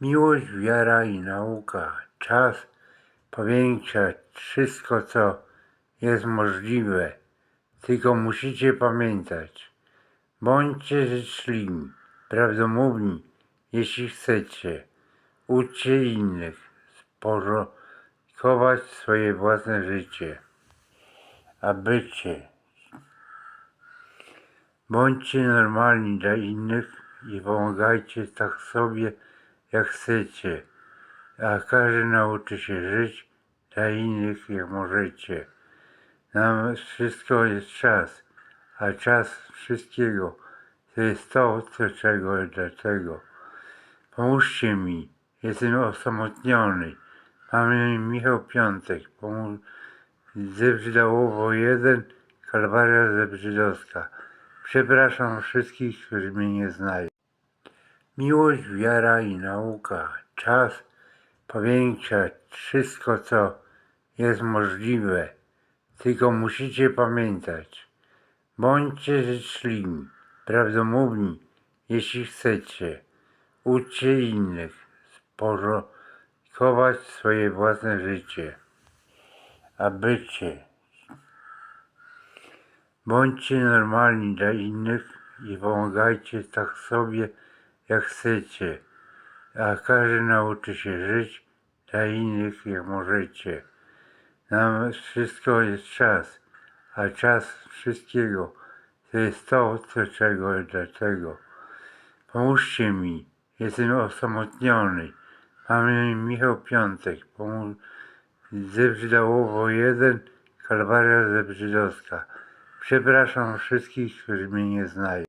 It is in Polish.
Miłość, wiara i nauka. Czas powiększa wszystko, co jest możliwe. Tylko musicie pamiętać. Bądźcie życzliwi, prawdomówni, jeśli chcecie. Uczcie innych, sporządkować swoje własne życie. A bycie. Bądźcie normalni dla innych i pomagajcie tak sobie, jak chcecie. A każdy nauczy się żyć dla innych, jak możecie. Na wszystko jest czas, a czas wszystkiego to jest to, co czego dlatego. Pomóżcie mi, jestem osamotniony. Mamy Michał Piątek, pomóż Zebrzydałowo 1, Kalwaria Zebrzydowska. Przepraszam wszystkich, którzy mnie nie znają. Miłość, wiara i nauka. Czas powiększa wszystko, co jest możliwe. Tylko musicie pamiętać. Bądźcie życzliwi, prawdomówni, jeśli chcecie. Uczcie innych, sporządkować swoje własne życie. A bycie. Bądźcie normalni dla innych i pomagajcie tak sobie, jak chcecie. A każdy nauczy się żyć dla innych, jak możecie. Na wszystko jest czas, a czas wszystkiego to jest to, co czego dlatego. Pomóżcie mi, jestem osamotniony. Mamy Michał Piątek, pomóż Zebrzydałowo 1, Kalwaria Zebrzydowska. Przepraszam wszystkich, którzy mnie nie znają.